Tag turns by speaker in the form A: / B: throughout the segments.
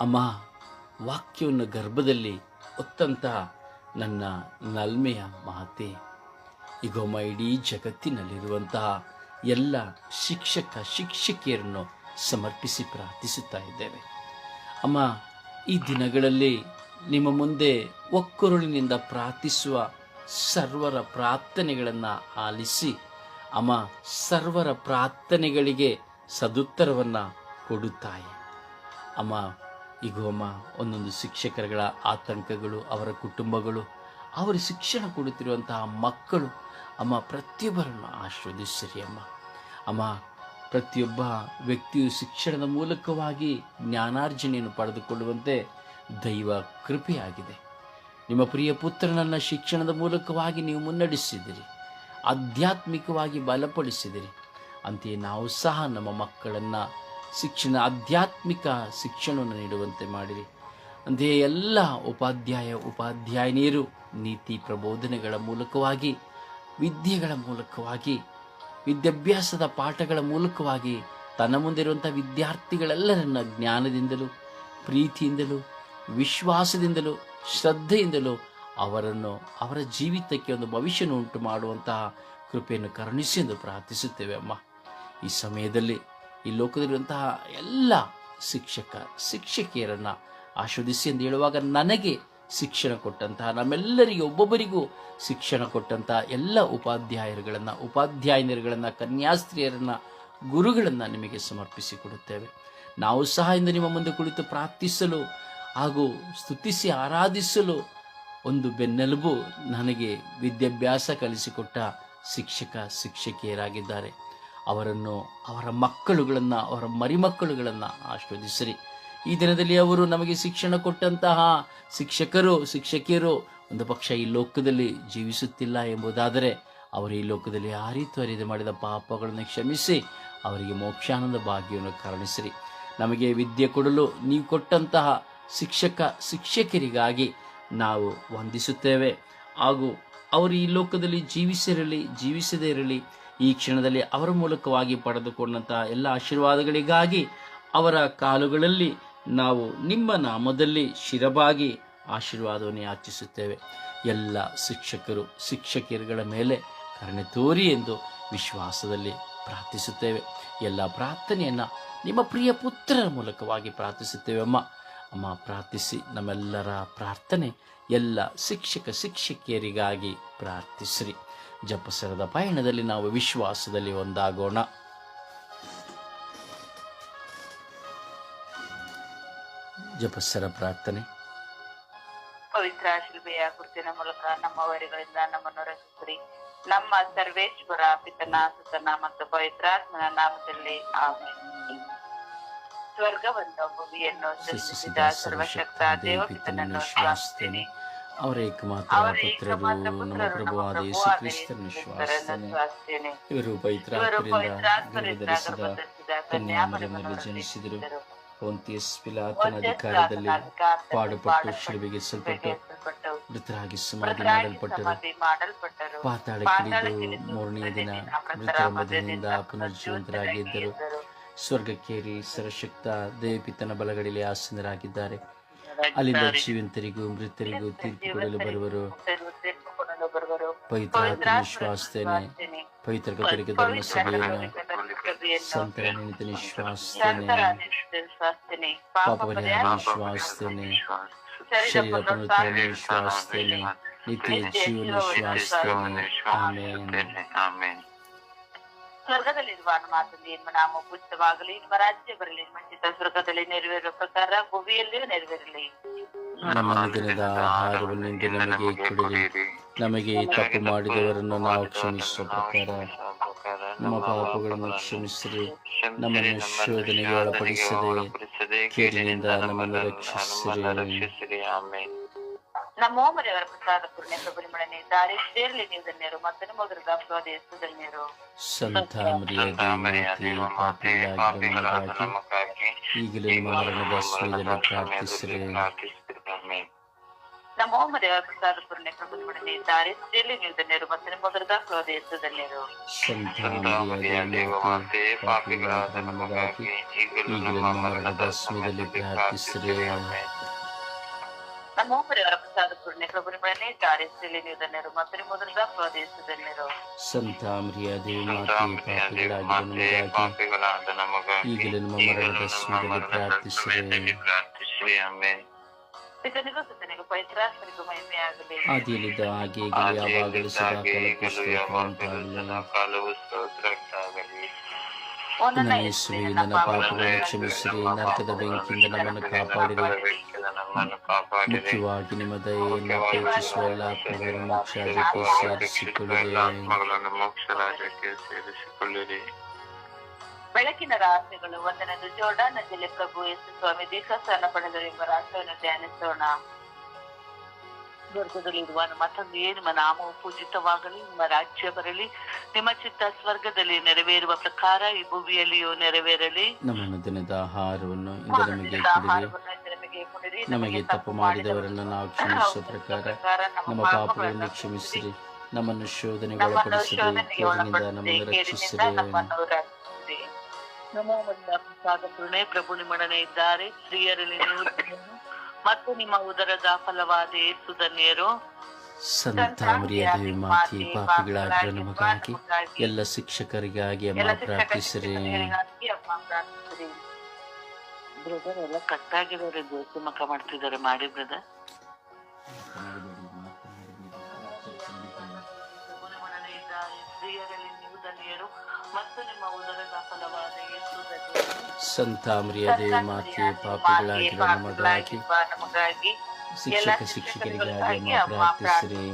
A: ಅಮ್ಮ, ವಾಕ್ಯವನ್ನು ಗರ್ಭದಲ್ಲಿ ಒತ್ತಂತ ನನ್ನ ನಲ್ಮೆಯ ಮಾತೆ. ಈಗೊಮ್ಮ ಇಡೀ ಜಗತ್ತಿನಲ್ಲಿರುವಂತಹ ಎಲ್ಲ ಶಿಕ್ಷಕ, ಶಿಕ್ಷಕಿಯರನ್ನು ಸಮರ್ಪಿಸಿ ಪ್ರಾರ್ಥಿಸುತ್ತಾ ಇದ್ದೇವೆ. ಅಮ್ಮ, ಈ ದಿನಗಳಲ್ಲಿ ನಿಮ್ಮ ಮುಂದೆ ಒಕ್ಕರುಳಿನಿಂದ ಪ್ರಾರ್ಥಿಸುವ ಸರ್ವರ ಪ್ರಾರ್ಥನೆಗಳನ್ನು ಆಲಿಸಿ, ಅಮ್ಮ, ಸರ್ವರ ಪ್ರಾರ್ಥನೆಗಳಿಗೆ ಸದುತ್ತರವನ್ನು ಕೊಡುತ್ತಾಯಿ. ಅಮ್ಮ ಅಮ್ಮ ಒಂದೊಂದು ಶಿಕ್ಷಕರುಗಳ ಆತಂಕಗಳು, ಅವರ ಕುಟುಂಬಗಳು, ಅವರ ಶಿಕ್ಷಣ ಕೊಡುತ್ತಿರುವಂತಹ ಮಕ್ಕಳು, ಅಮ್ಮ, ಪ್ರತಿಯೊಬ್ಬರನ್ನು ಆಶೀರ್ವದಿಸಿರಿ ಅಮ್ಮ. ಅಮ್ಮ, ಪ್ರತಿಯೊಬ್ಬ ವ್ಯಕ್ತಿಯು ಶಿಕ್ಷಣದ ಮೂಲಕವಾಗಿ ಜ್ಞಾನಾರ್ಜನೆಯನ್ನು ಪಡೆದುಕೊಳ್ಳುವಂತೆ ದೈವ ಕೃಪೆಯಾಗಿದೆ. ನಿಮ್ಮ ಪ್ರಿಯ ಪುತ್ರನನ್ನು ಶಿಕ್ಷಣದ ಮೂಲಕವಾಗಿ ನೀವು ಮುನ್ನಡೆಸಿದಿರಿ. ಆಧ್ಯಾತ್ಮಿಕವಾಗಿ ಬಲಪಡಿಸಿದಿರಿ. ಅಂತೆಯೇ ನಾವು ಸಹ ನಮ್ಮ ಮಕ್ಕಳನ್ನು ಶಿಕ್ಷಣ, ಆಧ್ಯಾತ್ಮಿಕ ಶಿಕ್ಷಣವನ್ನು ನೀಡುವಂತೆ ಮಾಡಿರಿ. ಅಂತೆಯೇ ಎಲ್ಲ ಉಪಾಧ್ಯಾಯ ಉಪಾಧ್ಯಾಯಿನಿಯರು ನೀತಿ ಪ್ರಬೋಧನೆಗಳ ಮೂಲಕವಾಗಿ, ವಿದ್ಯೆಗಳ ಮೂಲಕವಾಗಿ, ವಿದ್ಯಾಭ್ಯಾಸದ ಪಾಠಗಳ ಮೂಲಕವಾಗಿ, ತನ್ನ ಮುಂದಿರುವಂಥ ವಿದ್ಯಾರ್ಥಿಗಳೆಲ್ಲರನ್ನ ಜ್ಞಾನದಿಂದಲೂ, ಪ್ರೀತಿಯಿಂದಲೂ, ವಿಶ್ವಾಸದಿಂದಲೂ, ಶ್ರದ್ಧೆಯಿಂದಲೂ ಅವರನ್ನು, ಅವರ ಜೀವಿತಕ್ಕೆ ಒಂದು ಭವಿಷ್ಯನ ಉಂಟು ಮಾಡುವಂತಹ ಕೃಪೆಯನ್ನು ಕರುಣಿಸಿ ಎಂದು ಪ್ರಾರ್ಥಿಸುತ್ತೇವೆ ಅಮ್ಮ. ಈ ಸಮಯದಲ್ಲಿ ಈ ಲೋಕದಲ್ಲಿರುವಂತಹ ಎಲ್ಲ ಶಿಕ್ಷಕ, ಶಿಕ್ಷಕಿಯರನ್ನು ಆಶ್ವದಿಸಿ ಎಂದು ಹೇಳುವಾಗ ನನಗೆ ಶಿಕ್ಷಣ ಕೊಟ್ಟಂತಹ, ನಮ್ಮೆಲ್ಲರಿಗೆ ಒಬ್ಬೊಬ್ಬರಿಗೂ ಶಿಕ್ಷಣ ಕೊಟ್ಟಂತಹ ಎಲ್ಲ ಉಪಾಧ್ಯಾಯರುಗಳನ್ನು ಉಪಾಧ್ಯಾಯಿನಿಯರುಗಳನ್ನು ಕನ್ಯಾಸ್ತ್ರೀಯರನ್ನು, ಗುರುಗಳನ್ನು ನಿಮಗೆ ಸಮರ್ಪಿಸಿ ಕೊಡುತ್ತೇವೆ. ನಾವು ಸಹ ಇಂದು ನಿಮ್ಮ ಮುಂದೆ ಕುಳಿತು ಪ್ರಾರ್ಥಿಸಲು ಹಾಗೂ ಸ್ತುತಿಸಿ ಆರಾಧಿಸಲು ಒಂದು ಬೆನ್ನೆಲುಬು ನನಗೆ ವಿದ್ಯಾಭ್ಯಾಸ ಕಲಿಸಿಕೊಟ್ಟ ಶಿಕ್ಷಕ, ಶಿಕ್ಷಕಿಯರಾಗಿದ್ದಾರೆ. ಅವರನ್ನು, ಅವರ ಮಕ್ಕಳುಗಳನ್ನು, ಅವರ ಮರಿಮಕ್ಕಳುಗಳನ್ನು ಆಶೀರ್ವದಿಸಿರಿ. ಈ ದಿನದಲ್ಲಿ ಅವರು ನಮಗೆ ಶಿಕ್ಷಣ ಕೊಟ್ಟಂತಹ ಶಿಕ್ಷಕರು, ಶಿಕ್ಷಕಿಯರು ಒಂದು ಪಕ್ಷ ಈ ಲೋಕದಲ್ಲಿ ಜೀವಿಸುತ್ತಿಲ್ಲ ಎಂಬುದಾದರೆ ಅವರು ಈ ಲೋಕದಲ್ಲಿ ಆ ರೀತಿ ಅರಿದು ಮಾಡಿದ ಪಾಪಗಳನ್ನು ಕ್ಷಮಿಸಿ, ಅವರಿಗೆ ಮೋಕ್ಷಾನಂದ ಭಾಗ್ಯವನ್ನು ಕರುಣಿಸಿರಿ. ನಮಗೆ ವಿದ್ಯೆ ಕೊಡಲು ನೀವು ಕೊಟ್ಟಂತಹ ಶಿಕ್ಷಕ, ಶಿಕ್ಷಕರಿಗಾಗಿ ನಾವು ವಂದಿಸುತ್ತೇವೆ. ಹಾಗೂ ಅವರು ಈ ಲೋಕದಲ್ಲಿ ಜೀವಿಸಿರಲಿ, ಜೀವಿಸದೇ ಇರಲಿ ಈ ಕ್ಷಣದಲ್ಲಿ ಅವರ ಮೂಲಕವಾಗಿ ಪಡೆದುಕೊಂಡಂತಹ ಎಲ್ಲ ಆಶೀರ್ವಾದಗಳಿಗಾಗಿ ಅವರ ಕಾಲುಗಳಲ್ಲಿ ನಾವು ನಿಮ್ಮ ನಾಮದಲ್ಲಿ ಶಿರಬಾಗಿ ಆಶೀರ್ವಾದವನ್ನು ಯಾಚಿಸುತ್ತೇವೆ. ಎಲ್ಲ ಶಿಕ್ಷಕರು, ಶಿಕ್ಷಕಿಯರುಗಳ ಮೇಲೆ ಕರುಣೆ ತೋರಿ ಎಂದು ವಿಶ್ವಾಸದಲ್ಲಿ ಪ್ರಾರ್ಥಿಸುತ್ತೇವೆ. ಎಲ್ಲ ಪ್ರಾರ್ಥನೆಯನ್ನು ನಿಮ್ಮ ಪ್ರಿಯ ಪುತ್ರರ ಮೂಲಕವಾಗಿ ಪ್ರಾರ್ಥಿಸುತ್ತೇವೆ ಅಮ್ಮ. ಅಮ್ಮ, ಪ್ರಾರ್ಥಿಸಿ ನಮ್ಮೆಲ್ಲರ ಪ್ರಾರ್ಥನೆ ಎಲ್ಲ ಶಿಕ್ಷಕ, ಶಿಕ್ಷಕಿಯರಿಗಾಗಿ ಪ್ರಾರ್ಥಿಸಿರಿ. ಜಪಸರದ ಪಯಣದಲ್ಲಿ ನಾವು ವಿಶ್ವಾಸದಲ್ಲಿ ಒಂದಾಗೋಣ. ಜಪಸ್ಸರ ಪ್ರಾರ್ಥನೆ.
B: ಪವಿತ್ರ ಶಿಲ್ಬೆಯ ಗುರುತಿನ ಮೂಲಕ ನಮ್ಮ ವೈರಿಗಳಿಂದ ನಮ್ಮನ್ನು ರಚಿಸ್ರಿ ನಮ್ಮ ಸರ್ವೇಶ್ವರ ಪಿತನ ಸುತನ ಮತ್ತು ಪವಿತ್ರಾತ್ಮನ ನಾಮದಲ್ಲಿ ಆಮೇಲೆ ಸ್ವರ್ಗವನ್ನು ಭೂಮಿಯನ್ನು ಸೃಷ್ಟಿಸಿದ ಸರ್ವಶಕ್ತ ದೇವಪಿತನನ್ನು ಶ್ವಾಸಿಸುತ್ತೇನೆ.
A: ಅವರ ಏಕಮಾತ್ರ ಪುತ್ರರು ನಮ್ಮ ಪ್ರಭುವಾದ ಯೇಸು ಕ್ರಿಸ್ತನ ಶ್ವಾಸನೆ. ಇವರು
B: ಪೈತ್ರಾತ್ರಿಂದ
A: ಪವಿತ್ರಾತ್ಮರಿಂದ ಕನ್ಯಾಮರಿಯದಲ್ಲಿ
B: ಕನ್ಯಾಮರಿಯದಲ್ಲಿ
A: ಜನಿಸಿದರು. ಪೊಂತಿಯಸ್ ಪಿಲಾತನ ಅಧಿಕಾರದಲ್ಲಿ ಪಾಡುಪಟ್ಟು ಶಿಲುಬೆಗೆ ಸಲ್ಪಟ್ಟು
B: ಬೆಳೆಸಲ್ಪಟ್ಟು
A: ಮೃತರಾಗಿ ಸಮಾಧಿ ಮಾಡಲ್ಪಟ್ಟರು. ಪಾತಾಳ
B: ಕಿಡಿದು
A: ಮೂರನೆಯ ದಿನ
B: ಮೃತರ ಮಧ್ಯದಿಂದ
A: ಪುನರ್ಜೀವಂತರಾಗಿದ್ದರು.
B: ಸ್ವರ್ಗಕ್ಕೇರಿ
A: ಸ್ವರ್ಗಕ್ಕೇರಿ ಸರ್ವಶಕ್ತ ದೇವಪಿತನ ಬಲಗಳಲ್ಲಿ ಆಸನರಾಗಿದ್ದಾರೆ. ಅಲ್ಲಿಂದ ಜೀವಂತರಿಗೂ ಮೃತರಿಗೂ ತೀರ್ಪು ಕೊಡಲು ಬರುವರು. ಪವಿತ್ರ
B: ವಿಶ್ವಾಸಿಸುತ್ತೇನೆ.
A: ಪವಿತ್ರ ಕಥೋಲಿಕ ಧರ್ಮ ಸಭೆಯನ್ನು ಸಂತರ
B: ಸಂತರ ವಿಶ್ವಾಸಿಸುತ್ತೇನೆ. ಪಾಪ
A: ಪರಿಹಾರ
B: ಶರೀರ ಪುನರುತ್ಥಾನ
A: ಪುನರುತ್ಥಾನ ನಿತ್ಯ ಜೀವನ ವಿಶ್ವಾಸತೇನೆ ಆಮೇನ್.
B: ಸ್ವರ್ಗದಲ್ಲಿರುವ ನಮ್ಮ ನಿಮ್ಮ ನಾಮ ಪುಷ್ಟವಾಗಲಿ ನಿಮ್ಮ ರಾಜ್ಯ ಬರಲಿ ನಿಮ್ಮ ಚಿತ್ತ ಸ್ವರ್ಗದಲ್ಲಿ ನೆರವೇರುವ ಪ್ರಕಾರ ಭೂಮಿಯಲ್ಲಿಯೂ ನೆರವೇರಲಿ.
A: ನಮ್ಮ ಅನುದಿನದ ಆಹಾರವನ್ನು ನಮಗೆ ಕೊಡಿರಿ. ನಮಗೆ ತಪ್ಪು ಮಾಡಿದವರನ್ನು ನಾವು ಕ್ಷಮಿಸುವ ಪ್ರಕಾರ ನಮ್ಮ ಪಾಪಗಳನ್ನು ಕ್ಷಮಿಸಿರಿ. ನಮ್ಮನ್ನು ಶೋಧನೆಗೆ ಒಳಪಡಿಸಿರಿ. ಕೇಳಿನಿಂದ ನಮ್ಮನ್ನು ರಕ್ಷಿಸಿರಿ.
B: ನಮ್ಮ ಮರೆಯವರ ಪ್ರಸಾದ ಪೂರ್ಣ ಪ್ರಭುನಿಮಳನೆ ದಾರಿ ಸೇರಲಿ ನೀವು ಧನ್ಯರು ಮತ್ತು ನಿಮ್ಮ ದುರ್ಗಾಪ್ರವಾದ ಹೆಸರು ಧನ್ಯರು
A: ಸಂತ ಮರಿಯ ಪಾಪಿಗಳಾಗಿ ಈಗಲೂ ನಿಮ್ಮ ಮರಣದ ಸಮಯದಲ್ಲಿ ಪ್ರಾರ್ಥಿಸಿರಿ
C: ನಮ್ಮ ದೇವರ ಪ್ರಸಾದ ಪೂರ್ಣ ಪ್ರಭು ನಿಮ್ಮೊಡನೆ ಇದ್ದಾರೆ ಸ್ತ್ರೀಯಲ್ಲಿ ನೀವು ಧನ್ಯರು ಮತ್ತು ನಿಮ್ಮ ಮೊದಲ ದಾಖಲಾದ ಯೇಸು ಧನ್ಯರು
A: ಸಂತ ಮರಿಯ ದೇವಮಾತೆ ಪಾಪಿಗಳಾದ ನಮಗಾಗಿ ಈಗಲೂ ನಮ್ಮ ಮರಣದ ಸಮಯದಲ್ಲಿ ಪ್ರಾರ್ಥಿಸಿರಿ
C: ನಮ್ಮ ದೇವರ ಪ್ರಸಾದ ಪುಣ್ಯ ಪ್ರಭು ನಿಮ್ಮೊಡನೆ ಇದ್ದಾರೆ. ಸ್ತ್ರೀಯಲ್ಲಿ ನೀವು ಧನ್ಯರು. ಮತ್ತು ನಿಮ್ಮ ಮೊದಲ ದಾಖಲಾದ ಯೇಸು ಧನ್ಯರು
A: ಸಂತ ಮರಿಯ ದೇವಮಾತೆ ಪಾಪಿಗಳಾದ ನಮಗಾಗಿ ಈಗಲೂ ನಮ್ಮ ಮರಣದ ಸಮಯದಲ್ಲಿ ಪ್ರಾರ್ಥಿಸಿರಿ. ಆದಿಯಲ್ಲಿದ್ದ ಹಾಗೆ ಯಾವಾಗಲೂ ಸದಾ ಕಾಲಕ್ಕೂ ಸ್ತೋತ್ರವಾಗಲಿ.
C: ಓ ನನ್ನ
A: ನನ್ನ ಯೇಸುವೆ ನನ್ನ ಪಾಪಗಳನ್ನು ಕ್ಷಮಿಸಿರಿ. ನರಕದ ಬೆಂಕಿಯಿಂದ ನಮ್ಮನ್ನು ಕಾಪಾಡಿರಿ. ಮುಖ್ಯವಾಗಿ ನಿಮ್ಮ ದಯೆಯನ್ನು ಅಪೇಕ್ಷಿಸುವ ಎಲ್ಲ ಆತ್ಮಗಳನ್ನು ಮೋಕ್ಷ ರಾಜ್ಯಕ್ಕೆ ಸೇರಿಸಿಕೊಳ್ಳಿರಿ.
C: ಬೆಳಕಿನ ರಹಸ್ಯಗಳು ಒಂದನೇದು ಜೋರ್ಡಾನ್ ನದಿ ಪ್ರಭು ಯೇಸು ಸ್ವಾಮಿ ದೀಕ್ಷಾಸ್ಥಾನ ಪಡೆದರು ಎಂಬ ರಹಸ್ಯವನ್ನು ಧ್ಯಾನಿಸೋಣ. ಸ್ವರ್ಗದಲ್ಲಿರುವ ಮತ್ತೊಂದು ನಿಮ್ಮ ನಾಮವು ಪೂಜಿತವಾಗಲಿ ನಿಮ್ಮ ರಾಜ್ಯ ಬರಲಿ ನಿಮ್ಮ ಚಿತ್ತ ಸ್ವರ್ಗದಲ್ಲಿ ನೆರವೇರುವ ಪ್ರಕಾರ ಈ ಭೂಮಿಯಲ್ಲಿಯೂ ನೆರವೇರಲಿ.
A: ನಮ್ಮ ದಿನದ ಆಹಾರವನ್ನು ನಮಗೆ ತಪ್ಪು ಮಾಡಿದವರನ್ನು ನಾವು ಕ್ಷಮಿಸುವ ಪ್ರಕಾರ ನಮ್ಮ ಪಾಪಗಳನ್ನು ಕ್ಷಮಿಸಿರಿ. ನಮ್ಮನ್ನು ಶೋಧನೆಗೆ ಒಳಪಡಿಸಿರಿ. ಕೇಡಿನಿಂದ ನಮ್ಮನ್ನು ರಕ್ಷಿಸಿರಿ.
C: ಪೂರ್ಣೆ ಪ್ರಭು ನಿಮ್ಮೊಡನೆ ಇದ್ದಾರೆ. ಸ್ತ್ರೀಯರಲ್ಲಿ ನೀವು ಮತ್ತು ನಿಮ್ಮ ಉದರದ ಫಲವಾದ ಸುಧನ್ಯರು ಧನ್ಯರು.
A: ಸಂತ ಮರಿಯ ದೇವಿ ಮಾತಿ ಪಾಪಿಗಳಾಗಿರುವ ನಮಗಾಗಿ. ಎಲ್ಲ ಶಿಕ್ಷಕರಿಗಾಗಿ ಅಮ್ಮ ಪ್ರಾರ್ಥಿಸಿರಿ.
C: ಬ್ರದರ್ ಎಲ್ಲ ಕಟ್ಟಾಗಿದ್ದಾರೆ ದೋಸೆ ಮಕ್ಕ ಮಾಡ್ತಿದ್ದಾರೆ ಮಾಡಿ ಬ್ರದರ್. ಸ್ತ್ರೀಯರಲ್ಲಿ ನೀವು ಧನ್ಯರು ಮತ್ತು ನಿಮ್ಮ ಉದರದ ಫಲವಾದ ಯೇಸು ಧನ್ಯರು
A: ಸಂತ ಮರಿಯ ದೇವಿ ಮಾತೆ ಪಾಪಿಗಳಾಗಿರುವ ನಮಗಾಗಿ ಶಿಕ್ಷಕ ಶಿಕ್ಷಕರಿಗಾಗಿ ಪ್ರಾರ್ಥಿಸಿರಿ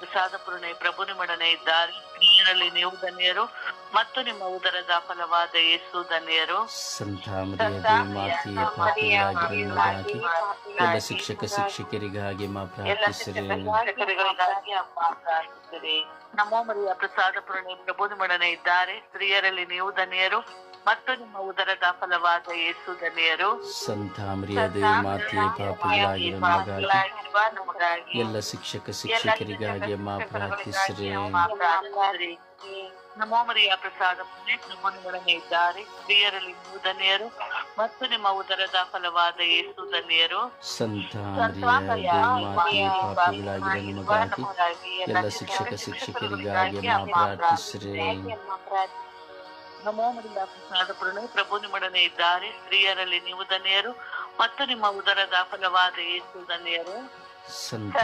C: ಪ್ರಸಾದ ಪೂರ್ಣೆ ಪ್ರಭು ನಿಮ್ಮೊಡನೆ ಇದ್ದಾರೆ. ಸ್ತ್ರೀಯರಲ್ಲಿ ನೀವು ಧನ್ಯರು. ಮತ್ತು ನಿಮ್ಮ ಉದರದ ಫಲವಾದ ಯೇಸು ಧನ್ಯರು.
A: ಸಂತ ಮಾತೆಯ ಎಲ್ಲ ಶಿಕ್ಷಕ ಶಿಕ್ಷಕರಿಗಾಗಿ
C: ನಮೋ ಮರಿಯ ಪ್ರಸಾದ ಪೂರ್ಣೆ ಪ್ರಭು ನಿಮ್ಮೊಡನೆ ಇದ್ದಾರೆ. ಸ್ತ್ರೀಯರಲ್ಲಿ ನೀವು ಧನ್ಯರು ಮತ್ತು ನಿಮ್ಮ ಉದರದ ಫಲವಾದ ಯೇಸು ಧನ್ಯರು.
A: ಸಂತ ದೇವಿ ಮಾತೆಯ ನಮಗಾಗಿ. ಎಲ್ಲ ಶಿಕ್ಷಕ ಶಿಕ್ಷಕರಿಗಾಗಿ ಅಮ್ಮ ಪ್ರಾರ್ಥಿಸಿರಿ.
C: ನಮೋ ಮರಿಯ ಪ್ರಸಾದ ಪುಣ್ಯ ನಮ್ಮ ನಿಮ್ಮೊಡನೆ ಇದ್ದಾರೆ. ಸ್ತ್ರೀಯರಲ್ಲಿ ನೀವು ಧನ್ಯರು ಮತ್ತು ನಿಮ್ಮ ಉದರದ ಫಲವಾದ ಯೇಸು ಧನ್ಯರು.
A: ಸಂತ ಎಲ್ಲ ಶಿಕ್ಷಕ ಶಿಕ್ಷಕರಿಗಾಗಿ ಅಮ್ಮ ಪ್ರಾರ್ಥಿಸಿರಿ.
C: ನಮೋ ಮರಿಯ ಪ್ರಸಾದ ಪ್ರಣಯ ಪ್ರಭು ನಿಮ್ಮೊಡನೆ ಇದ್ದಾರೆ. ಸ್ತ್ರೀಯರಲ್ಲಿ ನೀವು ಧನ್ಯರು ಮತ್ತು ನಿಮ್ಮ ಉದರದ ಫಲವಾದ ಯೇಸು ಧನ್ಯರು.
A: ಸಂತ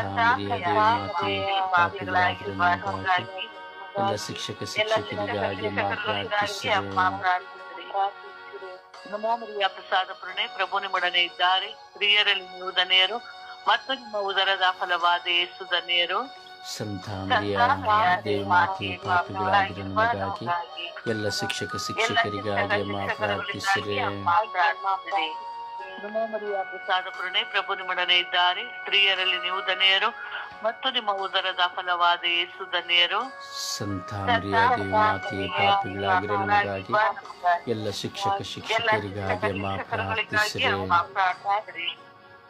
A: ಪಾಪಿಗಳಾಗಿರುವ ಎಲ್ಲ ಶಿಕ್ಷಕ ಶಿಕ್ಷಕರಿಗಾಗಿ
C: ನಮೋ ಮರಿಯ ಪ್ರಸಾದ ಪ್ರಣಯ ಪ್ರಭು ನಿಮ್ಮೊಡನೆ ಇದ್ದಾರೆ. ಸ್ತ್ರೀಯರಲ್ಲಿ ನೀವು ಧನ್ಯರು. ಮತ್ತು ನಿಮ್ಮ ಉದರದ ಫಲವಾದ ಏಸು ಧನ್ಯರು.
A: ಸಂತ ನಮಗಾಗಿ ಎಲ್ಲ ಶಿಕ್ಷಕ ಶಿಕ್ಷಕರಿಗಾಗಿ ಅಮ್ಮ
C: ನಮೋ ಮರಿಯ ಪ್ರಸಾದ ಪ್ರಣಯ ಪ್ರಭು ನಿಮ್ಮೊಡನೆ ಇದ್ದಾರೆ. ಸ್ತ್ರೀಯರಲ್ಲಿ ನೀವು ಧನ್ಯರು. ಮತ್ತು ನಿಮ್ಮ ಉದರದ ಫಲವಾದ ಯೇಸು ಧನ್ಯರು.
A: ಸಂತ ಮರಿಯ ದೇವಿ ನಮಗಾಗಿ ಎಲ್ಲ ಶಿಕ್ಷಕ ಶಿಕ್ಷಕರಿಗಾಗಿ ಅಮ್ಮ ಪ್ರಾರ್ಥಿಸಿರಿ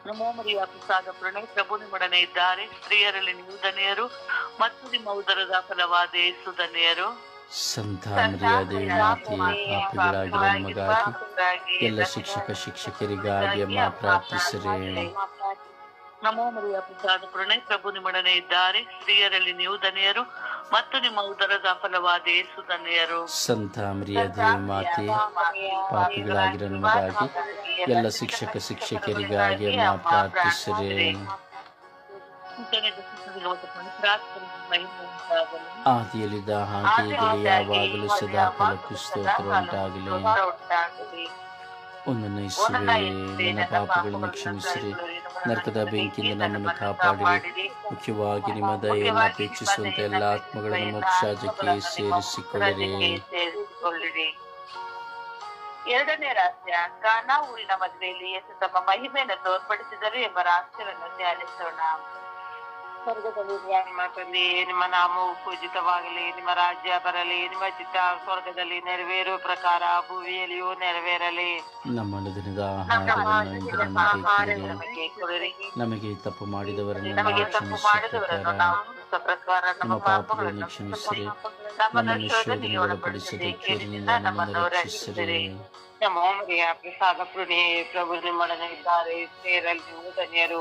C: ನಮೋ ಮರಿಯ ಪ್ರಸಾದ ಪ್ರಣಯ ಪ್ರಭು ನಿಮ್ಮೊಡನೆ ಇದ್ದಾರೆ. ಸ್ತ್ರೀಯರಲ್ಲಿ ನೀವು ಧನ್ಯರು ಮತ್ತು ನಿಮ್ಮ ಉದರದ ಫಲವಾದ ಯೇಸು ಧನ್ಯರು.
A: ಸಂತ ಮರಿಯ ದೇವಿ ನಮಗಾಗಿ ಎಲ್ಲ ಶಿಕ್ಷಕ ಶಿಕ್ಷಕರಿಗಾಗಿ ಅಮ್ಮ ಪ್ರಾರ್ಥಿಸಿರಿ
C: ನಮೋ ಮರಿಯ ಪ್ರಸಾದ ಪೂರ್ಣೆ ಪ್ರಭು ನಿಮ್ಮೊಡನೆ ಇದ್ದಾರೆ. ಸ್ತ್ರೀಯರಲ್ಲಿ ನೀವು ಧನಿಯರು ಮತ್ತು ನಿಮ್ಮ ಉದರದ ಫಲವಾದ ಯೇಸು ಧನಿಯರು.
A: ಸಂತ ಮರಿಯ ಮಾತೆ ಪಾಪಿಗಳಾಗಿರೋ ನಮಗಾಗಿ ಎಲ್ಲ ಶಿಕ್ಷಕ ಶಿಕ್ಷಕರಿಗಾಗಿ ಪ್ರಾರ್ಥಿಸಿರಿ. ಆದಿಯಲ್ಲಿದ್ದ ಹಾಗೆ ಯಾವಾಗಲೂ ಸದಾ ಫಲಕ್ಕೂ ಸ್ತೋತ್ರ ಉಂಟಾಗಲಿ. ಒಂದನ್ನು ಇಸುವೆ ನನ್ನ ಪಾಪಗಳನ್ನು ಕ್ಷಮಿಸಿರಿ. ನರಕದ ಬೆಂಕಿಯಿಂದ ನಮ್ಮನ್ನು ಕಾಪಾಡಿರಿ. ಮುಖ್ಯವಾಗಿ ನಿಮ್ಮ ದಯೆಯನ್ನು ಅಪೇಕ್ಷಿಸುವಂತೆ ಎಲ್ಲ ಆತ್ಮಗಳನ್ನು ಮೋಕ್ಷಾಜಕ್ಕೆ ಸೇರಿಸಿಕೊಳ್ಳಿರಿ.
C: ಎರಡನೇ ರಹಸ್ಯ ಕಾನಾ ಊರಿನ ಮದುವೆಯಲ್ಲಿ ಯೇಸು ತಮ್ಮ ಮಹಿಮೆಯನ್ನು ತೋರ್ಪಡಿಸಿದರು ಎಂಬ ರಹಸ್ಯವನ್ನು ಧ್ಯಾನಿಸೋಣ.
B: ನಿಮ್ಮ ತಂದೆ ನಿಮ್ಮ ನಾಮವು ಪೂಜಿತವಾಗಲಿ ನಿಮ್ಮ ರಾಜ್ಯ ಬರಲಿ ನಿಮ್ಮ ಚಿತ್ತ ಸ್ವರ್ಗದಲ್ಲಿ ನೆರವೇರುವ ಪ್ರಕಾರ ಭೂಮಿಯಲ್ಲಿಯೂ ನೆರವೇರಲಿ.
A: ನಮ್ಮ ದಿನದ ನಮಗೆ ತಪ್ಪು ಮಾಡಿದವರನ್ನು
B: ನಮಗೆ
A: ನಾವು
B: ತಪ್ಪು ಮಾಡಿದವರನ್ನು ನಾವು ಪ್ರಕಾರ
A: ನಮ್ಮ ಪಾಪಗಳನ್ನು ಕ್ಷಮಿಸಿರಿ.
B: ನಮ್ಮನ್ನು ಶೋಧನೆಗೆ ಒಳಪಡಿಸದೆ ರಕ್ಷಿಸಿರಿ. ನಮ್ಮ ಮರಿಯ ಪ್ರಸಾದ ಪ್ರಭು ನಿಮ್ಮೊಡನೆ ಇದ್ದಾರೆ. ಸೇರಲ್ಲಿ ನೀವು ಧನ್ಯರು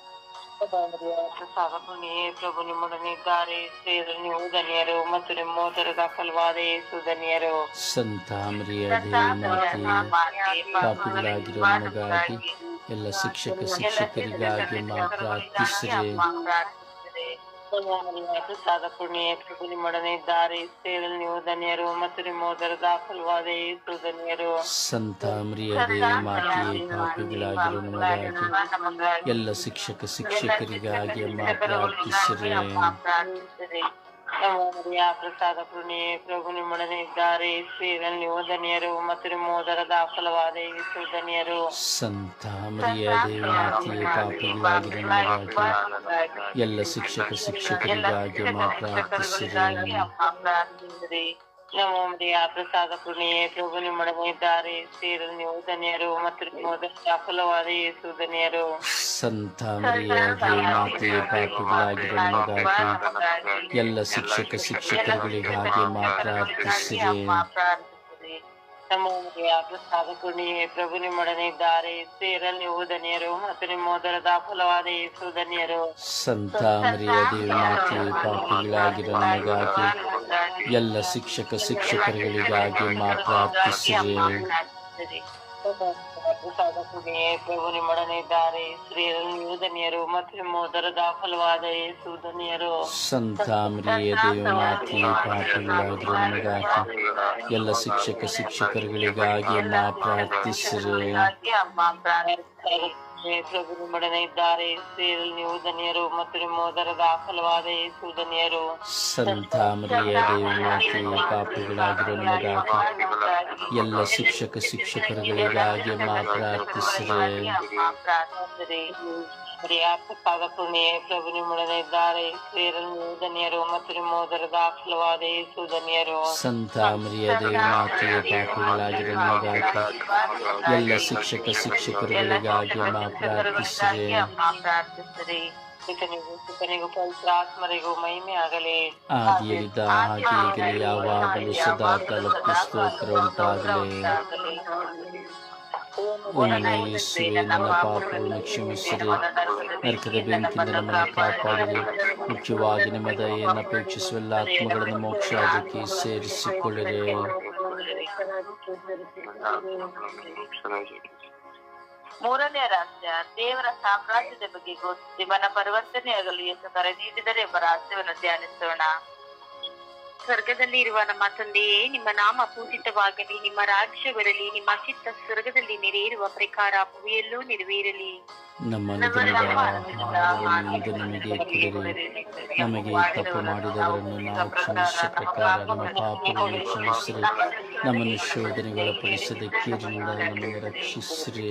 B: ಪುಣಿ ಪ್ರಭು ನಿಮ್ಮೊಡನೆ ಇದ್ದಾರೆ. ನೀವು ಧನ್ಯರು ಮತ್ತು ನಿಮ್ಮ ಉದರದ ಫಲವಾದ ಯೇಸು ಧನ್ಯರು.
A: ಸಂತ ಮರಿಯ ಪಾಪಿಗಳಾಗಿರುವ ಮಗಾಗಿ ಎಲ್ಲ ಶಿಕ್ಷಕ ಶಿಕ್ಷಕರಿಗಾಗಿ ಮಾ ಪ್ರಾರ್ಥಿಸಿರಿ.
B: ಪ್ರಸಾದ ನಿಮ್ಮೊಡನೆ ಇದ್ದಾರೆ. ಸೇರಲು ನೀವು ಧನ್ಯರು ಮತ್ತು ನಿಮ್ಮ ಉದರ ದಾಖಲವಾದ ಏಸು ಧನ್ಯರು.
A: ಸಂತ ಮರ್ಯಾದೆ ಮಾತೆಯೇ ಎಲ್ಲ ಶಿಕ್ಷಕ ಶಿಕ್ಷಕರಿಗಾಗಿ ಅಮ್ಮ ಪ್ರಾರ್ಥಿಸಿರಿ.
B: ಪ್ರಸಾದ ಪುಣ್ಯ ಪ್ರಭು ನಿಮ್ಮೊಡನೆ ಇದ್ದಾರೆ. ಧನ್ಯರು ಮತ್ತು ನಿಮ್ಮ ಉದರದ ಫಲವಾದ ಧನ್ಯರು.
A: ಸಂತ ಮರಿಯ ನಮಗಾಗಿ ಎಲ್ಲ ಶಿಕ್ಷಕ ಶಿಕ್ಷಕರಿಗಾಗಿ ಮಾ ಪ್ರಾರ್ಥಿಸಿರಿ
B: ನಮೋ ಮರಿಯ ಪ್ರಸಾದ ಪುಣ್ಯ ಪ್ರಭು ನಿಮ್ಮೊಡನೆ ಇದ್ದಾರೆ ಸೇರಲು ನೀವು ಧನ್ಯರು ಮತ್ತು ನಿಮ್ಮ ಫಲವಾದ ಯೇಸು ಧನ್ಯರು.
A: ಸಂತ ಮರ್ಯಾದೆ ಮಾತೆ ಪಾಪಿಗಳಾಗಿರೋ ನಮಗಾಗಿ ಎಲ್ಲ ಶಿಕ್ಷಕ ಶಿಕ್ಷಕರುಗಳಿಗಾಗಿ ಮಾ ಪ್ರಾರ್ಥಿಸಿರಿ
B: ನಮೋ ಮರಿಯ ಪ್ರಸಾದ ಪುಣ್ಯ ಪ್ರಭು ನಿಮ್ಮೊಡನೆ ಇದ್ದಾರೆ ಸೇರಲ್ ನೀವು ಧನ್ಯರು ಮತ್ತು ನಿಮ್ಮೋದರದ ಫಲವಾದ ಯೇಸು ಧನ್ಯರು.
A: ಸಂತ ಮರ್ಯಾದೆ ಮಾತೆ ಪಾಪಿಗಳಾಗಿರೋ ನಮಗಾಗಿ ಎಲ್ಲ ಶಿಕ್ಷಕ ಶಿಕ್ಷಕರುಗಳಿಗಾಗಿ ಮಾತ್ರ ಅರ್ಪಿಸಿದೆ
B: ಪ್ರಸಾದ ಪುಣ್ಯ ಪ್ರಭು ನಿಮ್ಮೊಡನೆ ಇದ್ದಾರೆ ಸ್ತ್ರೀಯರಲ್ಲಿ ನೀವು ಧನ್ಯರು ಮತ್ತು ಮೋದರ ದಾಖಲವಾದ ಫಲವಾದ ಯೇಸು ಧನ್ಯರು
A: ಸಂತ ಮರ್ಯಾದೆ ಮಾತೆ ನಮಗಾಗಿ ಎಲ್ಲ ಶಿಕ್ಷಕ ಶಿಕ್ಷಕರುಗಳಿಗಾಗಿ ಮಾ ಪ್ರಾರ್ಥಿಸಿರಿ.
B: ಇದ್ದಾರೆ. ನೀವು ಧನ್ಯರು ಮತ್ತು ನಿಮ್ಮ ಉದರದ ಫಲವಾದ ಯೇಸು ಧನ್ಯರು.
A: ಸಂತ ಪಾಪಿಗಳಾಗಿರೋ ನಮಗಾಗಿ ಎಲ್ಲ ಶಿಕ್ಷಕ ಶಿಕ್ಷಕರುಗಳಿಗಾಗಿ ಮಾ ಪ್ರಾರ್ಥಿಸಿರಿ
B: ಮರಿಯ ಪುಣ್ಯ ಪ್ರಭು ನಿಮ್ಮೊಡನೆ ಇದ್ದಾರೆ. ಧನ್ಯರು ಮತ್ತು ನಿಮ್ಮ ಉದರದ ಫಲವಾದ ಯೇಸು ಧನ್ಯರು.
A: ಸಂತ ಮರ್ಯಾದೆ ಮಾತೆ ಪಾಪಿಗಳಾಗಿರೋ ನಮಗಾಗಿ ಎಲ್ಲ ಶಿಕ್ಷಕ ಶಿಕ್ಷಕರುಗಳಿಗಾಗಿ ಮಾ
B: ಪ್ರಾರ್ಥಿಸಿದೆ ಪವಿತ್ರಾತ್ಮರಿಗೂ ಮಹಿಮೆ ಆಗಲಿ.
A: ಆದಿಯಲ್ಲಿದ್ದ ಹಾಗೆ ಈಗಲೇ ಯಾವಾಗಲೂ ಸದಾ ಕಾಲಕ್ಕೂ ಸ್ತೋತ್ರ ಉಂಟಾಗಲಿ. ಮುಖ್ಯವಾಗಿ ನಿಮ್ಮ ದಯೆಯನ್ನು ಆತ್ಮಗಳನ್ನು ಮೋಕ್ಷಾದಕ್ಕೆ ಸೇರಿಸಿಕೊಳ್ಳಿರಿ
B: ಮೂರನೇ ರಹಸ್ಯ ದೇವರ ಸಾಮ್ರಾಜ್ಯದ ಬಗ್ಗೆ ಘೋಷಿಸಿ ಮನ ಪರಿವರ್ತನೆಯಾಗಲು ಎಂದು ಕರೆ ನೀಡಿದರೆ ಎಂಬ ರಹಸ್ಯವನ್ನು ಧ್ಯಾನಿಸೋಣ. ಸ್ವರ್ಗದಲ್ಲಿ ಇರುವ ನಮ್ಮ ತಂದೆಯೇ ನಿಮ್ಮ ನಾಮ ಪೂಜಿತವಾಗಲಿ ನಿಮ್ಮ ರಾಜ್ಯ ಬರಲಿ ನಿಮ್ಮ ಚಿತ್ತ ಸ್ವರ್ಗದಲ್ಲಿ ನೆರೆಯಿರುವ ಪ್ರಕಾರ ಭೂಮಿಯಲ್ಲೂ ನೆರವೇರಲಿ.
A: ನಮ್ಮ ನಮಗೆ ತಪ್ಪು ಮಾಡಿದವರನ್ನು ನಾವು ಕ್ಷಮಿಸಿದ ಪ್ರಕಾರ ನಮ್ಮ ಪಾಪಗಳನ್ನು ಕ್ಷಮಿಸಿರಿ ನಮ್ಮನ್ನು ಶೋಧನೆಗೊಳಪಡಿಸದೆ ಕೀರಿನಿಂದ ನಮ್ಮನ್ನು ರಕ್ಷಿಸಿರಿ.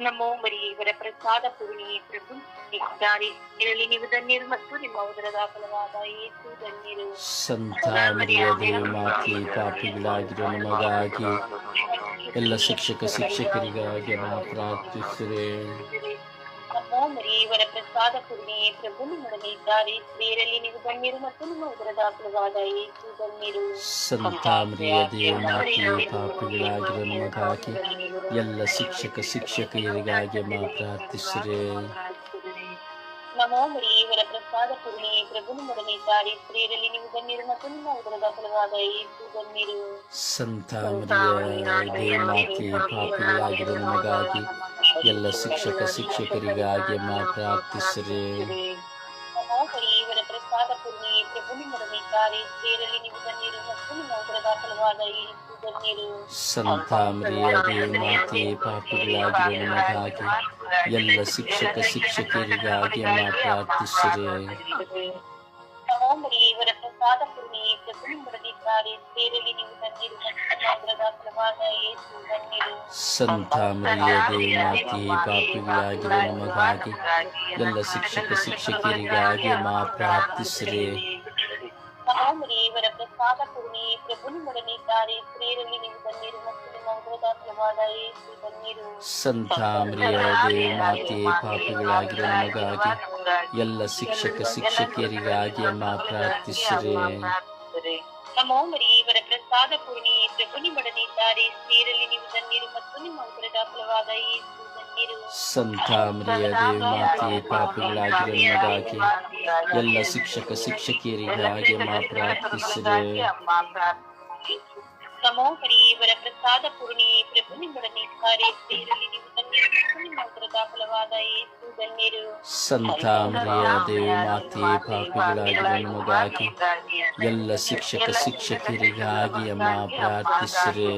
B: ನಮೋ ಮರಿ ಇವರ ಪ್ರಸಾದ ಪೂರ್ಣಿ ಪ್ರಭು. ಇದ್ದಾರೆ ಇದರಲ್ಲಿ ನೀವು ಧನ್ಯರು ಮತ್ತು ನಿಮ್ಮ ಉದರದ ಫಲವಾದ ಏಸು ಧನ್ಯರು.
A: ಸಂತ ಮರ್ಯಾದೆ ಮಾತೆ ಪಾಪಿಗಳಾಗಿರೋ ನಮಗಾಗಿ, ಎಲ್ಲ ಶಿಕ್ಷಕ, ಶಿಕ್ಷಕರಿಗಾಗಿ ನಾವು ಪ್ರಾರ್ಥಿಸಿರಿ
B: ನಮೋ ಮರಿ ಇವರ ಪ್ರಸಾದ ಪೂರ್ಣಿ ಪ್ರಭು ನಿಮ್ಮೊಡನೆ ಇದ್ದಾರೆ ಸ್ತ್ರೀಯರಲ್ಲಿ ನೀವು ಗಣ್ಯರು ಮತ್ತು ನಿಮ್ಮ ಉದರದ ಫಲವಾದ ಏಸು ಗಣ್ಯರು
A: ಸಂತ ಮರ್ಯಾದೆ ಮಾತೆ ಪಾಪಿಗಳಾಗಿರೋ ನಮಗಾಗಿ ಎಲ್ಲ ಶಿಕ್ಷಕ ಶಿಕ್ಷಕಿಯರಿಗಾಗಿ ಮಾ ಪ್ರಾರ್ಥಿಸಿರಿ.
B: ನಮೋ ಮರಿ ಇವರ ಪ್ರಸಾದ ಪೂರ್ಣಿ ಪ್ರಭುನ ಮೊದಲನೇ ಇದ್ದಾರೆ ಸ್ತ್ರೀಯರಲ್ಲಿ ನೀವು ಗಣ್ಯರು ಮತ್ತು ನಿಮ್ಮ ಉದರದ ಫಲವಾದ ಯೇಸು ಗಣ್ಯರು.
A: ಸಂತ ನಮಗಾಗಿ ಎಲ್ಲ ಶಿಕ್ಷಕ, ಶಿಕ್ಷಕರಿಗಾಗಿ ಮಾತ್ರ ಪ್ರಾರ್ಥಿಸಿರಿ.
D: ಮರಿಯ ದೇವಮಾತೆ ಪಾಪಿಗಳಾಗಿರುವ ನಮಗಾಗಿ ಎಲ್ಲ ಶಿಕ್ಷಕ ಶಿಕ್ಷಕಿಯರಿಗಾಗಿ ಅಮ್ಮ ಪ್ರಾರ್ಥಿಸಿರಿ
E: ನಮೋ ಮರಿ ಇವರ ಪ್ರಸಾದ ಪೂರ್ಣಿ ಪ್ರಭು ನಿಮ್ಮೊಡನಿದ್ದಾರೆ ಸ್ತ್ರೀಯರಲ್ಲಿ ನೀವು ಧನ್ಯರು ಮತ್ತು ನಿಮ್ಮ ಉದರದ ಫಲವಾದ ಯೇಸು ಧನ್ಯರು
D: ಸಂತ ಮರಿಯ ದೇವಮಾತೆ ಪಾಪಿಗಳಾಗಿರುವ ನಮಗಾಗಿ ಎಲ್ಲ ಶಿಕ್ಷಕ ಶಿಕ್ಷಕಿಯರಿಗಾಗಿ ಅಮ್ಮ ಪ್ರಾರ್ಥಿಸಿರಿ
E: ನಮೋ ಮರಿ ಇವರ ಪ್ರಸಾದ ಪೂರ್ಣಿ ಪ್ರಭು ನಿಮ್ಮೊಡನಿದ್ದಾರೆ ಸ್ತ್ರೀಯರಲ್ಲಿ ನೀವು ಧನ್ಯರು ಮತ್ತು ನಿಮ್ಮ ಉದರದ ಫಲವಾದ ಯೇಸು ಧನ್ಯರು
D: ಸಂತ ಮರಿಯ ದೇವಮಾತೆ ನಮಗಾಗಿ ಎಲ್ಲ ಶಿಕ್ಷಕ ಶಿಕ್ಷಕಿಯರಿಗಾಗಿ ಅಮ್ಮ ಪ್ರಾರ್ಥಿಸಿರಿ.
E: ನಮೋ ಓಮರಿ ಇವರ ಪ್ರಸಾದ ಪೂರ್ಣಿ ಪ್ರಭು ನಿಮ್ಮೊಡನಿದ್ದಾರೆ ನೀರಲ್ಲಿ ನೀವು ಧನ್ಯರು ಮತ್ತು ನಿಮ್ಮ ಉದರದ ಫಲವಾದ ಯೇಸು
D: ಸಂತ ಮರಿಯ ಪಾಪಿಗಳಾಗಿರುವ ನಮಗಾಗಿ. ಎಲ್ಲ ಶಿಕ್ಷಕ, ಶಿಕ್ಷಕಿಯರಿಗಾಗಿ ಮಾತ್ರ ಪ್ರಾರ್ಥಿಸಿರಿ
E: ನಮೋ ಮರಿ ಇವರ ಪ್ರಸಾದ ಪೂರ್ಣಿ, ಪ್ರಭು ನಿಮ್ಮೊಡನೆ ಕಾರ್ಯ ಸೇರಲಿ. ನೀವು ಧನ್ಯರು ನಿಮ್ಮ ಉದರದ ಫಲವಾದ ಏಸು ಧನ್ಯರು
D: ಸಂತ ಮರಿಯ ದೇವಮಾತೆ ಪಾಪಿಗಳಾಗಿರುವ ನಮಗಾಗಿ ಎಲ್ಲ ಶಿಕ್ಷಕ ಶಿಕ್ಷಕಿಯರಿಗಾಗಿ ಅಮ್ಮ, ಪ್ರಾರ್ಥಿಸಿರಿ.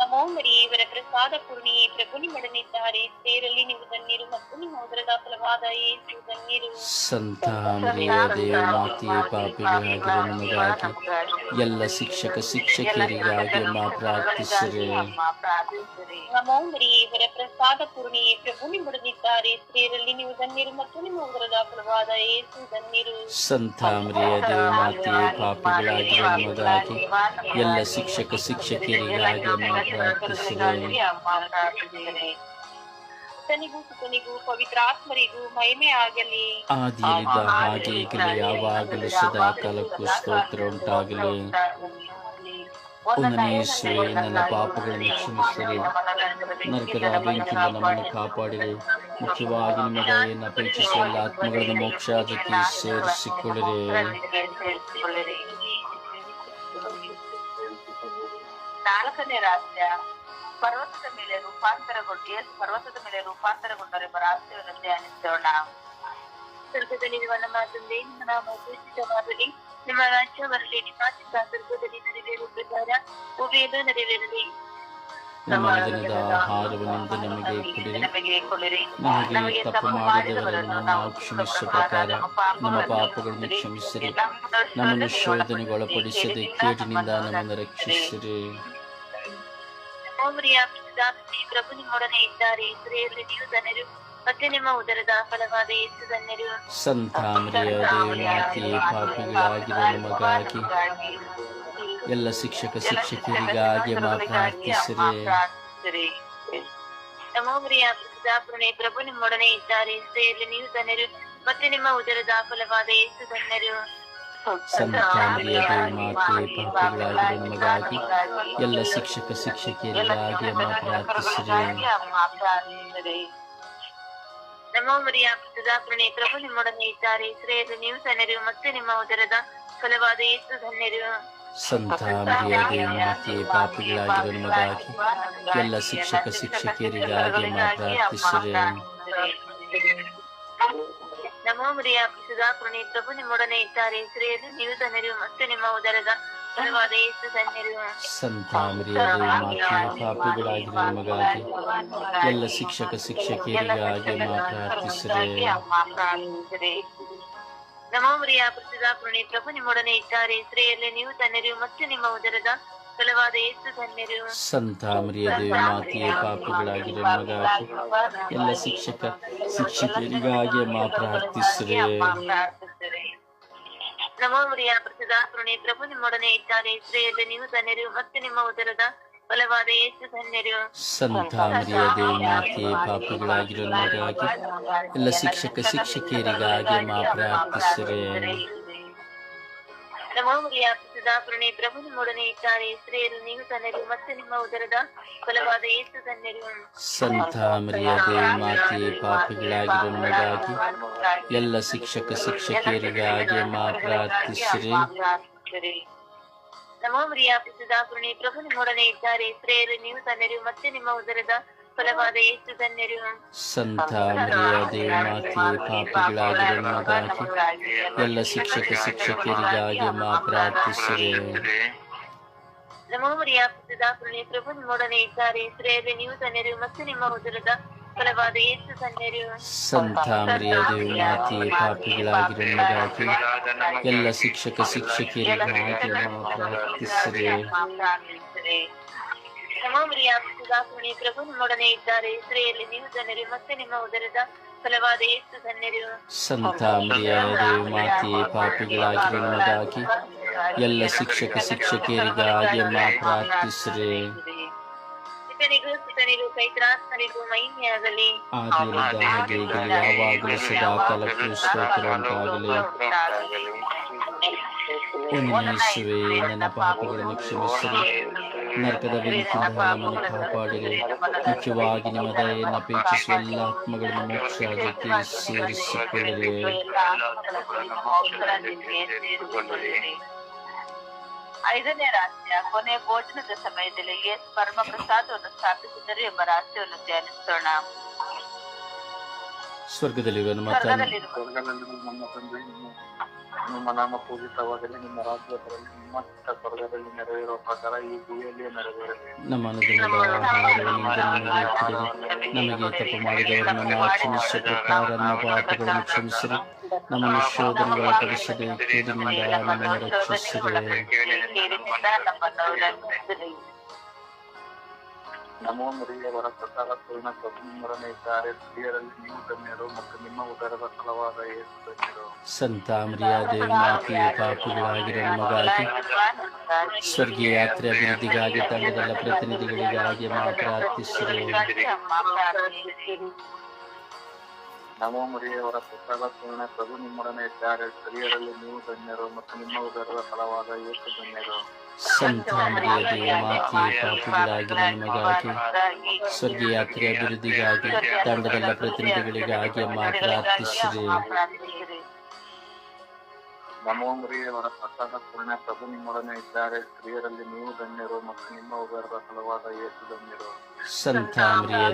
E: ನಮೋ ಮರಿ ಇವರ ಪ್ರಸಾದ ಪೂರ್ಣಿ ಪ್ರಭು ನಿಮ್ಮೊಡನಿದ್ದಾರೆ. ಸ್ತ್ರೀಯರಲ್ಲಿ ನೀವು ಧನ್ಯರು ಮತ್ತು ನಿಮ್ಮ ಉದರದ ಫಲವಾದ ಏಸು ಧನ್ಯರು
D: ಸಂತ ಮರಿಯ ದೇವಮಾತೆ ಪಾಪಿಗಳಾಗಿರುವ ನಮಗಾಗಿ. ಎಲ್ಲ ಶಿಕ್ಷಕ ಶಿಕ್ಷಕಿಯರಿಗಾಗಿ ಅಮ್ಮ ಪ್ರಾರ್ಥಿಸಿರಿ.
E: ನಮೋ ಮರಿ ಇವರ ಪ್ರಸಾದ ಪೂರ್ಣಿ ಪ್ರಭು ನಿಮ್ಮೊಡನಿದ್ದಾರೆ. ಸ್ತ್ರೀಯರಲ್ಲಿ ನೀವು ಧನ್ಯರು ಮತ್ತು ನಿಮ್ಮ ಉದರದ ಫಲವಾದ ಏಸು ಧನ್ಯರು
D: ಸಂತ ಮರಿಯ ದೇವಮಾತೆ ಪಾಪಿಗಳಾಗಿರುವ ನಮಗಾಗಿ. ಎಲ್ಲ ಶಿಕ್ಷಕ ಶಿಕ್ಷಕಿಯರಿಗಾಗಿ ಅಮ್ಮ
E: ಸುತನಿಗೂ ಪವಿತ್ರಾತ್ಮರಿಗೂ ಮಹಿಮೆ ಆಗಲಿ.
D: ಆದಿಯಲ್ಲಿದ್ದ ಹಾಗೆ ಈಗಲೂ ಯಾವಾಗಲೂ ಸದಾ ಕಾಲಕ್ಕೂ ಸ್ತೋತ್ರ ಉಂಟಾಗಲಿ. ಒಂದನೇ ಯೇಸುವೆ ನನ್ನ ಪಾಪಗಳನ್ನು ಕ್ಷಮಿಸಿರಿ. ನರಕದ ಬೆಂಕಿಯಿಂದ ನಮ್ಮನ್ನು ಕಾಪಾಡಿರಿ. ಮುಖ್ಯವಾಗಿ ನಿಮ್ಮ ದಯೆಯನ್ನು ಅಪೇಕ್ಷಿಸುವ ಆತ್ಮಗಳನ್ನು ಮೋಕ್ಷಾದಕ್ಕೆ ಸೇರಿಸಿಕೊಳ್ಳಿರಿ.
E: ನಾಲ್ಕನೇ ರಹಸ್ಯ ಪರ್ವತದ ಮೇಲೆ ರೂಪಾಂತರಗೊಂಡು ಯೇಸು ಪರ್ವತದ ಮೇಲೆ ರೂಪಾಂತರಗೊಂಡರೆಂಬ ರಹಸ್ಯವನ್ನು ಧ್ಯಾನಿಸೋಣ. ಸ್ವರ್ಗದಲ್ಲಿರುವ ನಮ್ಮ ತಂದೆ ನಿಮ್ಮ ನಾಮ ಸೂಚಿತವಾಗಲಿ ನಿಮ್ಮ ರಾಜ್ಯ ಬರಲಿ ನಿಮ್ಮ ಚಿತ್ತ ಸ್ವರ್ಗದಲ್ಲಿ ಪ್ರಕಾರ ಉಭಯದ
D: ನಮ್ಮ ದಿನದ ನಮಗೆ ಕೊಡಿರಿ.
E: ನಮಗೆ
D: ತಪ್ಪು ಮಾಡಿದವರನ್ನು ನಾವು ಕ್ಷಮಿಸುವ ಪ್ರಕಾರ ನಮ್ಮ ಪಾಪಗಳನ್ನು ಕ್ಷಮಿಸಿರಿ. ನಮ್ಮನ್ನು ಶೋಧನೆಗೊಳಪಡಿಸದೆ ಕೇಟಿನಿಂದ ನಮ್ಮನ್ನು ರಕ್ಷಿಸಿರಿ.
E: ಪಿತಾಮಹಿ ಪ್ರಭು ನಿಮ್ಮೊಡನೆ ಇದ್ದಾರೆ. ಸ್ತ್ರೀಯರಲ್ಲಿ ನೀವು ಧನ್ಯರು ಮತ್ತೆ ನಿಮ್ಮ ಉದರದ ಫಲವಾದ ಯೇಸು ಧನ್ಯರು
D: ಸಂತ ಮರಿಯ ದೇವಮಾತೆ ಪಾಪಿಗಳಾಗಿರುವ ನಮಗಾಗಿ ಎಲ್ಲ ಶಿಕ್ಷಕ ಶಿಕ್ಷಕಿಯರಿಗಾಗಿ ಪ್ರಾರ್ಥಿಸಿರಿ.
E: ಪ್ರಭು ನಿಮ್ಮೊಡನೆ ಇದ್ದಾರೆ. ಸ್ತ್ರೀಯರಲ್ಲಿ ನೀವು ಧನ್ಯರು ಮತ್ತೆ ನಿಮ್ಮ ಉದರದ ಫಲವಾದ ಯೇಸು ಧನ್ಯರು
D: ಸಂತ ಮಾತೆ ದೇವಮಾತೆ ಪಾಪಿಗಳಾಗಿರುವ ನಮಗಾಗಿ ಎಲ್ಲ ಶಿಕ್ಷಕ ಶಿಕ್ಷಕಿಯರಿಗಾಗಿ ಅಮ್ಮ ಪ್ರಾರ್ಥಿಸಿರಿ
E: ನಮೋ ಮರಿಯ ಪಿತಾಪುರಣೆ ಪ್ರಭು ನಿಮ್ಮೊಡನೆ ಇದ್ದಾರೆ. ಸ್ತ್ರೀಯರಲ್ಲಿ ನೀವು ಧನ್ಯರು ಮತ್ತೆ ನಿಮ್ಮ ಉದರದ ಫಲವಾದ ಏಸು ಧನ್ಯರು.
D: ಸಂತ ಮರಿಯ ದೇವಮಾತೆ ಪಾಪಿಗಳಾಗಿರುವ ನಮಗಾಗಿ ಎಲ್ಲ ಶಿಕ್ಷಕ ಶಿಕ್ಷಕಿಯರಿಗಾಗಿ ಅಮ್ಮ ಪ್ರಾರ್ಥಿಸಿರಿ
E: ನಮೋ ಮರಿಯ ಪಿತಾಪುರಣೆ ಪ್ರಭು ನಿಮ್ಮೊಡನೆ ಇದ್ದಾರೆ. ಸ್ತ್ರೀಯರಲ್ಲಿ ನೀವು ತನ್ನರಿವು ಮತ್ತೆ ನಿಮ್ಮ ಉದರದ ಫಲವಾದ ಯೇಸು ಧನ್ಯರು
D: ಪಾಪಿಗಳಾಗಿರುವ ನಮಗಾಗಿ. ಎಲ್ಲ ಶಿಕ್ಷಕ ಶಿಕ್ಷಕಿಯರಿಗಾಗಿ ಅಮ್ಮ ಪ್ರಾರ್ಥಿಸಿರಿ
E: ನಮೋ ಮರಿಯ ಪ್ರಭು ನಿಮ್ಮೊಡನೆ ಇದ್ದಾರೆ. ಸ್ತ್ರೀಯರಲ್ಲಿ ನೀವು ತನ್ನರಿವು ಮತ್ತೆ ನಿಮ್ಮ ಉದರದ ಫಲವಾದ ಯೇಸು ಧನ್ಯರು.
D: ಸಂತ ಮರಿಯ ದೇವಮಾತೆ ಪಾಪಗಳಾಗಿರುವ ನಮಗಾಗಿ ಎಲ್ಲ ಶಿಕ್ಷಕ ಶಿಕ್ಷಕಿಯರಿಗಾಗಿ ಮಾತ್ರ ಪ್ರಾರ್ಥಿಸಿರಿ.
E: ನಮೋ ಮರಿಯ ಪಿತಾಪುರಣೆ ಪ್ರಭು ನಿಮ್ಮೊಡನೆ ಇದ್ದಾರೆ ಸ್ತ್ರೀಯರಲ್ಲಿ ನೀವು ಧನ್ಯರು ಮತ್ತು ನಿಮ್ಮ ಉದರದ ಫಲವಾದ ಯೇಸು ಧನ್ಯರು.
D: ಸಂತ ಮರಿಯ ದೇವಮಾತೆ ಪಾಪಗಳಾಗಿರುವ ನಮಗಾಗಿ ಎಲ್ಲ ಶಿಕ್ಷಕ ಶಿಕ್ಷಕಿಯರಿಗಾಗಿ ಮಾತ್ರ ಪ್ರಾರ್ಥಿಸಿರಿ.
E: ನಮೋ ಮರಿಯ ಪಿತಾಪುರಣೆ ಪ್ರಭು ನಿಮ್ಮೊಡನೆ ಇದ್ದಾರೆ ಸ್ತ್ರೀಯರು ನೀವು ತನ್ನರು ಮತ್ತೆ ನಿಮ್ಮ ಉದರದ ಫಲವಾದ ಏಸು ತನ್ನರು
D: ಸಂತ ಮರಿಯ ದೇವಮಾತೆ ಪಾಪಿಗಳಾಗಿರುವ ನಮಗಾಗಿ ಎಲ್ಲ ಶಿಕ್ಷಕ ಶಿಕ್ಷಕಿಯರಿಗಾಗಿ ಮಾ ಪ್ರಾರ್ಥಿಸಿರಿ.
E: ನಮೋ ಮರಿಯ ಪಿತಾಪುರಣೆ ಪ್ರಭು ನಿಮ್ಮೊಡನೆ ಇದ್ದಾರೆ. ಸ್ತ್ರೀಯರು ನೀವು ತನ್ನರು ಮತ್ತೆ ನಿಮ್ಮ ಉದರದ
B: ಫಲವಾದ ಯೇಸು ಧನ್ಯರು
A: ಸಂತ ಮರಿಯಾದೆ ಮಾತೆಯೇ ಪಾಪಿಗಳಾಗಿರೋ ನಮಗಾಗಿ ಎಲ್ಲ ಶಿಕ್ಷಕ ಶಿಕ್ಷಕಿಯರಿಗಾಗಿ ಮಾ ಪ್ರಾರ್ಥಿಸಿರೆ
B: ನಮೋ ಮರಿಯ ಪಿತೃದಾಕರಣೆ ಪ್ರಭು ನಿಮ್ಮೊಡನೆ ಇದ್ದಾರೆ ಇಸ್ರೇಲಿ ನೀವು ಧನ್ಯರು ಮತ್ತು ನಿಮ್ಮ ಉದರದ ಫಲವಾದ ಯೇಸು ಧನ್ಯರು
A: ಸಂತ ಮರಿಯಾದೆ ಮಾತೆಯೇ ಪಾಪಿಗಳಾಗಿರೋ ನಮಗಾಗಿ ಎಲ್ಲ ಶಿಕ್ಷಕ ಶಿಕ್ಷಕಿಯರಿಗಾಗಿ ಮಾ ಪ್ರಾರ್ಥಿಸಿರೆ
B: ನಮೋ ಮರಿಯ ಪಿತೃದಾಕರಣೆ ಪ್ರಭು ನಿಮ್ಮೊಡನೆ ಇದ್ದಾರೆ. ಇಸ್ರೇಲಿ ನೀವು ಧನ್ಯರು ಮತ್ತು ನಿಮ್ಮ ಉದರದ ಫಲವಾದ ಯೇಸು ಧನ್ಯರು.
A: ಸಂತ ಮರಿಯಾದೆ ಮಾತೆಯೇ ಪಾಪಿಗಳಾಗಿರೋ ನಮಗಾಗಿ ಎಲ್ಲ ಶಿಕ್ಷಕ ಶಿಕ್ಷಕಿಯರಿಗಾಗಿ ಮಾ ಪ್ರಾರ್ಥಿಸಿರೆ.
B: ಸುತನಿಗೂ ಸುತನಿಗೂ ಕೈತ್ರಾತ್ಮನಿಗೂ ಮಹಿಮೆಯಾಗಲಿ.
A: ಆದಿರದ ಹಾಗೆ ಈಗಲೂ ಯಾವಾಗಲೂ ಸದಾ ಕಾಲಕ್ಕೂ ಸ್ತೋತ್ರ ಉಂಟಾಗಲಿ ಯೇಸುವೆ ನನ್ನ ಪಾಪಗಳನ್ನು ಕ್ಷಮಿಸಿರಿ. ನರಕದ ಬೆಂಕಿಯಿಂದ ನಮ್ಮನ್ನು ಕಾಪಾಡಿರಿ ಮುಖ್ಯವಾಗಿ ನಿಮ್ಮ ದಯೆಯನ್ನು ಅಪೇಕ್ಷಿಸುವ ಎಲ್ಲ ಆತ್ಮಗಳನ್ನು ಮೋಕ್ಷ ರಾಜ್ಯಕ್ಕೆ ಸೇರಿಸಿಕೊಳ್ಳಿರಿ
B: ಐದನೇ ರಹಸ್ಯ ಕೊನೆ ಭೋಜನದ ಸಮಯದಲ್ಲಿ ಯೇಸು ಪರಮ ಪ್ರಸಾದವನ್ನು ಸ್ಥಾಪಿಸಿದರು ಎಂಬ ರಹಸ್ಯವನ್ನು ಧ್ಯಾನಿಸೋಣ
A: ಸ್ವರ್ಗದಲ್ಲಿರುವ ನಮ್ಮ ತಂದೆ
B: ಸ್ವರ್ಗದಲ್ಲಿರುವ
F: ಸ್ವರ್ಗದಲ್ಲಿ ನಮ್ಮ ನಾಮ ಪೂಜಿತವಾಗಲಿ ನಿಮ್ಮ ರಾಜ್ಯದಲ್ಲಿ ನಿಮ್ಮ ಚಿತ್ತ ಸ್ವರ್ಗದಲ್ಲಿ ನೆರವೇರುವ ಪ್ರಕಾರ ಈ ಭೂಮಿಯಲ್ಲಿ ನೆರವೇರಲಿ
A: ನಮ್ಮ ನಮಗೆ ತಪ್ಪು ಮಾಡಿದವರನ್ನು ಪಾಪಗಳನ್ನು ಕ್ಷಮಿಸಿರಿ ನಮ್ಮನ್ನು ಶೋಧನೆಗಳ ಪಡಿಸದೆ
B: ಕೇಳಿನಿಂದ ನಮ್ಮನ್ನು ರಕ್ಷಿಸಿರಿ.
F: ನಮೋ ಮರಿಯವರ ಪ್ರಸಾದ ಪೂರ್ಣ ಪ್ರಭು ನಿಮ್ಮೊಡನೆ ಇದ್ದಾರೆ ಸ್ತ್ರೀಯರಲ್ಲಿ ನೀವು ಧನ್ಯರು ಮತ್ತು ನಿಮ್ಮ ಉದರದ ಫಲವಾದ ಯೇಸು ಧನ್ಯರು
A: ಸಂತ ಮರ್ಯಾದೆ ಮಾತೆಯೇ ಪಾಪಿಗಳಾಗಿರೋ ನಮಗಾಗಿ ಸ್ವರ್ಗೀಯ ಯಾತ್ರೆ ಅಭಿವೃದ್ಧಿಗಾಗಿ ತಂಡದ ಪ್ರತಿನಿಧಿಗಳಿಗಾಗಿ ಮಾ ಪ್ರಾರ್ಥಿಸಿರಿ
B: ಅಮ್ಮ ಪ್ರಾರ್ಥಿಸಿರಿ.
F: ನಮೋ ಮರಿಯವರ ಪ್ರಸಾದ ಪೂರ್ಣ ಪ್ರಭು ನಿಮ್ಮೊಡನೆ ಇದ್ದಾರೆ ಸ್ತ್ರೀಯರಲ್ಲಿ ನೀವು ಧನ್ಯರು ಮತ್ತು ನಿಮ್ಮ ಉದರದ ಫಲವಾದ ಯೇಸು ಧನ್ಯರು
A: ಸಂತ ಮರ್ಯಾದೆ ಮಾತೆಯೇ ಪಾಪಿಗಳಾಗಿರೋ ನಮಗಾಗಿ ಸ್ವರ್ಗೀಯ ಯಾತ್ರೆ ಅಭಿವೃದ್ಧಿಗಾಗಿ ತಂಡದ ಪ್ರತಿನಿಧಿಗಳಿಗಾಗಿ ಮಾ ಪ್ರಾರ್ಥಿಸಿರಿ
B: ಪ್ರಾರ್ಥಿಸಿರಿ.
F: ನಮೋ ಮರಿಯವರ ಪ್ರಸಾದ ಪೂರ್ಣ ಪ್ರಭು ನಿಮ್ಮೊಡನೆ ಇದ್ದಾರೆ. ಸ್ತ್ರೀಯರಲ್ಲಿ ನೀವು ಧನ್ಯರು ಮತ್ತು ನಿಮ್ಮ ಉದರದ ಫಲವಾದ ಯೇಸು ಧನ್ಯರು.
A: ಸಂತ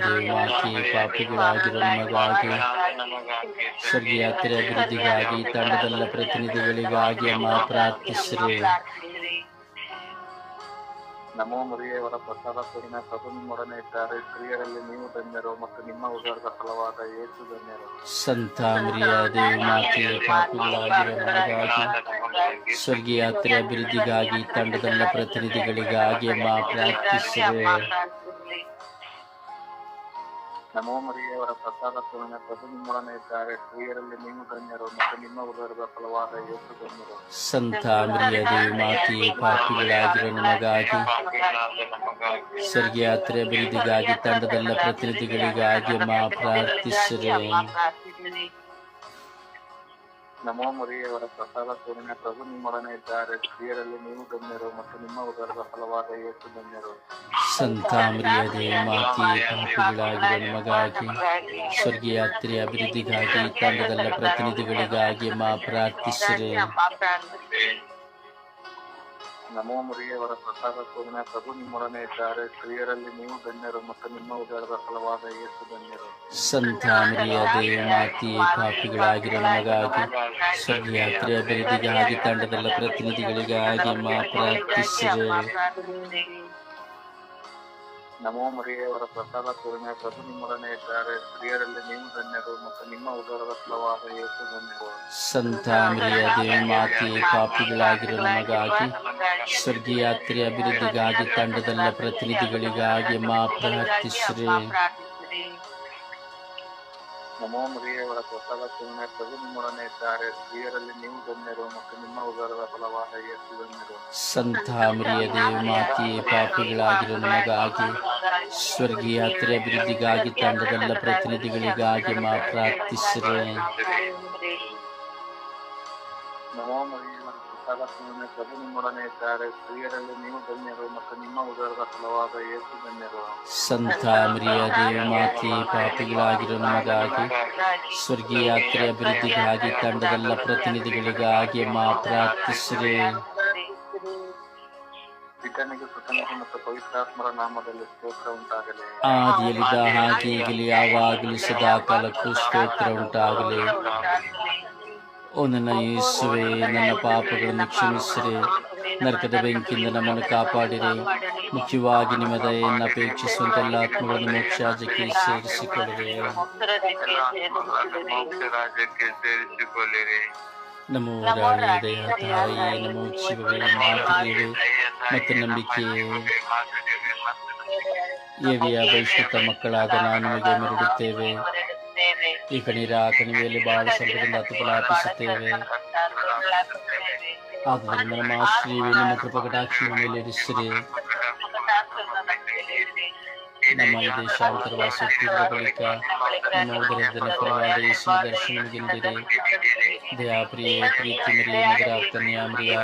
A: ದೇವಾಕಿ ಪಾಪಿಗಳಾಗಿರೋ ನಮಗಾಗಿ ಸ್ವರ್ಗೀಯ ಯಾತ್ರೆ ಅಭಿವೃದ್ಧಿಗಾಗಿ ತಂಡದಲ್ಲ ಪ್ರತಿನಿಧಿಗಳಿಗಾಗಿ ಅಮ್ಮ ಪ್ರಾರ್ಥಿಸಿರಿ.
F: ನಮೋ ಮರಿಯವರ ಪ್ರಸಾದ ಪೂರ್ಣ ಪ್ರಭು ನಿಮ್ಮೊಡನೆ ಇದ್ದಾರೆ. ಸ್ತ್ರೀಯರಲ್ಲಿ ನೀವು ಧನ್ಯರು ಮತ್ತು ನಿಮ್ಮ ಉದರದ ಫಲವಾದ ಏಸು ಧನ್ಯರು.
A: ಸಂತ ಮರಿಯಾದೇವಿ ಮಾತೆಯೇ ಪಾಪಿಗಳಾಗಿರೋ ಸ್ವರ್ಗೀಯಾತ್ರೆ ಸ್ವರ್ಗೀಯ ಯಾತ್ರೆ ಅಭಿವೃದ್ಧಿಗಾಗಿ ತಂಡದ ಪ್ರತಿನಿಧಿಗಳಿಗಾಗಿ ಮಾ ಪ್ರಾರ್ಥಿಸಿರಿ
F: ನಮೋ ಮರಿಯವರ ಪ್ರಸಾದ ಪೂರ್ಣ ಪ್ರಭು ನಿಮ್ಮೊಡನೆ ಇದ್ದಾರೆ. ಸ್ತ್ರೀಯರಲ್ಲಿ ನೀವು ಧನ್ಯರು ಮತ್ತು ನಿಮ್ಮ ಉದರದ ಫಲವಾದ ಯೇಸು ಧನ್ಯರು
A: ಸಂತ ಮರ್ಯಾದೆ ಮಾತೆಯೇ ಪಾಪಿಗಳಾಗಿರೋ ನಮಗಾಗಿ ಸ್ವರ್ಗೀಯ ಯಾತ್ರೆ ಅಭಿವೃದ್ಧಿಗಾಗಿ ತಂಡದಲ್ಲ ಪ್ರತಿನಿಧಿಗಳಿಗಾಗಿ ಮಾ ಪ್ರಾರ್ಥಿಸಿರಿ.
F: ನಮೋ ಮುರಿಯವರ ಪ್ರಸಾದ ಪೂರ್ಣ ಪ್ರಭು ನಿಮ್ಮೊಡನೆ ಇದ್ದಾರೆ. ಸ್ತ್ರೀಯರಲ್ಲಿ ನೀವು ಗಣ್ಯರು ಮತ್ತು ನಿಮ್ಮ ಉದರದ ಫಲವಾದ ಯೇಸು ಗಣ್ಯರು.
A: ಸಂತ ಮರ್ಯಾದೆ ಮಾತೆಯೇ ಪಾಪಿಗಳಾಗಿರೋ ನಮಗಾಗಿ ಯಾತ್ರೆ ಅಭಿವೃದ್ಧಿಗಾಗಿ ತಂಡದಲ್ಲ ಪ್ರತಿನಿಧಿಗಳಿಗಾಗಿ ಮಾ ಪ್ರಾರ್ಥಿಸಿರಿ.
F: ನಮೋ ಮುರಿಯವರ ಪ್ರಸಾದ ಪೂರ್ಣ ಪ್ರಭು, ನಿಮ್ಮೊಡನೆ ಇದ್ದಾರೆ. ಸ್ತ್ರೀಯರಲ್ಲಿ ನೀವು ಗಣ್ಯರು ಮತ್ತು ನಿಮ್ಮ ಉದರದ ಫಲವಾದ ಯೇಸು ಧನ್ಯರು
A: ಸಂತ ಮರ್ಯಾದೆ ಮಾತೆಯೇ ಪಾಪಿಗಳಾಗಿರೋ ನಮಗಾಗಿ ಸ್ವರ್ಗೀಯ ಯಾತ್ರೆ ಅಭಿವೃದ್ಧಿಗಾಗಿ ತಂಡದ ಪ್ರತಿನಿಧಿಗಳಿಗಾಗಿ ಮಾ ಪ್ರಾರ್ಥಿಸಿರಿ
F: ನಮೋ ಮರಿಯವರ ಪ್ರಸಾದ ಪೂರ್ಣ ಪ್ರಭು ನಿಮ್ಮೊಡನೆ ಇದ್ದಾರೆ. ಸ್ತ್ರೀಯರಲ್ಲಿ ನೀವು ಧನ್ಯರು ಮತ್ತು ನಿಮ್ಮ ಉದರದ ಫಲವಾದ ಯೇಸು ಧನ್ಯರು.
A: ಸಂತ ಅಭಿವೃದ್ಧಿಗಾಗಿ ತಂಡದ ಪ್ರತಿನಿಧಿಗಳಿಗಾಗಿ ಮಾ ಪ್ರಾರ್ಥಿಸಿರಿ
F: ನಮೋ ಮರಿಯವರ ಪ್ರಸಾದ ಪೂರ್ಣ ಪ್ರಭು ನಿಮ್ಮೊಡನೆ ಇದ್ದಾರೆ ಸ್ತ್ರೀಯರಲ್ಲಿ ನೀವು ಧನ್ಯರು ಮತ್ತು ನಿಮ್ಮ ಉದರದ ಫಲವಾದ ಯೇಸು ಧನ್ಯರು
A: ಸಂತ ಮರ್ಯಾದೆ ಮಾತೆಯೇ ಪಾಪಿಗಳಾಗಿರೋ ನಮಗಾಗಿ ಸ್ವರ್ಗೀಯ ಯಾತ್ರೆ ಅಭಿವೃದ್ಧಿಗಾಗಿ ತಂಡದಲ್ಲ ಪ್ರತಿನಿಧಿಗಳಿಗಾಗಿ ಮಾತ್ರ ಪ್ರಾರ್ಥಿಸಿರಿ.
F: ನಮೋ ಮರಿಯವರ ಪೂರ್ಣ ಪ್ರಭು ನಿಮ್ಮೊಡನೆ ಇದ್ದಾರೆ. ಸ್ತ್ರೀಯರಲ್ಲಿ ನೀವು ಧನ್ಯರು ಮತ್ತು ನಿಮ್ಮ ಉದರದ ಫಲವಾದ ಏಸು ಧನ್ಯರು.
A: ಸಂತ ಮರ್ಯಾದೆ ಮಾತೆಯೇ ಪಾಪಿಗಳಾಗಿರೋ ನಮಗಾಗಿ ಸ್ವರ್ಗೀಯ ಯಾತ್ರೆ ಅಭಿವೃದ್ಧಿಗಾಗಿ ತಂಡದ ಪ್ರತಿನಿಧಿಗಳಿಗಾಗಿ ಮಾ ಪ್ರಾರ್ಥಿಸಿರಿ. ಆದಿಯಲ್ಲಿದ್ದ ಹಾಗೆ ಈಗಲೇ ಯಾವಾಗಲೂ ಸದಾ ಕಾಲಕ್ಕೂ ಸ್ತೋತ್ರ ಉಂಟಾಗಲಿ. ಓ, ನನ್ನ ಯೇಸುವೆ, ನನ್ನ ಪಾಪಗಳನ್ನು ಕ್ಷಮಿಸಿರಿ. ನರಕದ ಬೆಂಕಿಯಿಂದ ನಮ್ಮನ್ನು ಕಾಪಾಡಿರಿ. ಮುಖ್ಯವಾಗಿ ನಿಮ್ಮ ದಯೆಯನ್ನು ಅಪೇಕ್ಷಿಸುವಂತ ಎಲ್ಲ ಆತ್ಮಗಳನ್ನು ಮೋಕ್ಷಾಜಕ್ಕೆ ಸೇರಿಸಿಕೊಳ್ಳಿರಿ ನಮ್ಮ ರಾಣಿ ದಯ ತಾಯಿ ಮತ್ತು ನಂಬಿಕೆಯೇ ಏವಿಯ, ಬಹಿಷ್ಕೃತ ಮಕ್ಕಳಾದ ನಾನು ಮರಡುತ್ತೇವೆ ಈ ಕಣೀರ ಆ ಕಣಿವೆಯಲ್ಲಿ ಬಹಳ ಸಂಕಟದಿಂದ ಅರ್ಪಿಸುತ್ತೇವೆ. ಆದ್ದರಿಂದ ನಮ್ಮ ಶ್ರೀ ನಿಮ್ಮ ಕೃಪಕಟಾಕ್ಷಿಯ ಮೇಲೆ ಇರಿಸಿರಿ. ನಮ್ಮ ದೇಶಾಂತರವಾಸ ಬಳಿಕ ನಮ್ಮ ಉದರದಲ್ಲಿ ಫಲವಾದ ಯೇಸು ದರ್ಶನದಿಂದಿರಿ ದಯಾಪ್ರಿಯ, ಪ್ರೀತಿ ಮರಿಯ ನಗರ ಕನ್ಯಾಮರಿಯ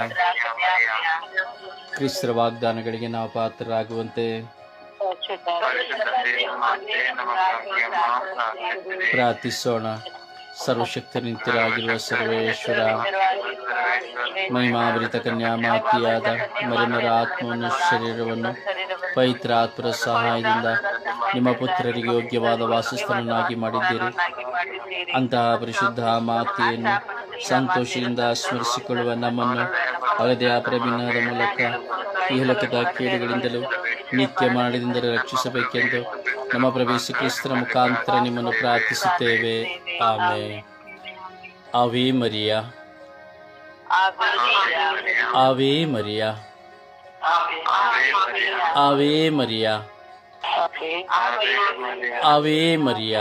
A: ಕ್ರಿಸ್ತರ ವಾಗ್ದಾನಗಳಿಗೆ ನಾವು ಪಾತ್ರರಾಗುವಂತೆ ಪ್ರಾರ್ಥಿಸೋಣ. ಸರ್ವಶಕ್ತಿ ನಿಂತಿರಾಗಿರುವ ಸರ್ವೇಶ್ವರ, ಮಹಿಮಾವೃತ ಕನ್ಯಾ ಮಾತಿಯಾದ ಮರಿಮರ ಆತ್ಮವನ್ನು, ಶರೀರವನ್ನು ಪವಿತ್ರ ಆತ್ಮರ ಸಹಾಯದಿಂದ ನಿಮ್ಮ ಪುತ್ರರಿಗೆ ಯೋಗ್ಯವಾದ ವಾಸಸ್ಥಾನನಾಗಿ ಮಾಡಿದ್ದೀರಿ. ಅಂತಹ ಪರಿಶುದ್ಧ ಮಾತೆಯನ್ನು ಸಂತೋಷದಿಂದ ಸ್ಮರಿಸಿಕೊಳ್ಳುವ ನಮ್ಮನ್ನು ಹಳದೆಯ ಪ್ರಭಿನ್ನದ ಮೂಲಕ ಈ ಲೋಕದ ಕೇಡುಗಳಿಂದಲೂ ನಿತ್ಯ ಮರಣದಿಂದಲೂ ರಕ್ಷಿಸಬೇಕೆಂದು ನಮ್ಮ ಪ್ರವೇಶ ಕ್ರಿಸ್ತನ ಮುಖಾಂತರ ನಿಮ್ಮನ್ನು ಪ್ರಾರ್ಥಿಸುತ್ತೇವೆ. ಆಮೆ ಅವೇ ಮರಿಯ. ಅವೇ ಮರಿಯ. ಅವೇ ಮರಿಯ. ಅವೇ ಮರಿಯ.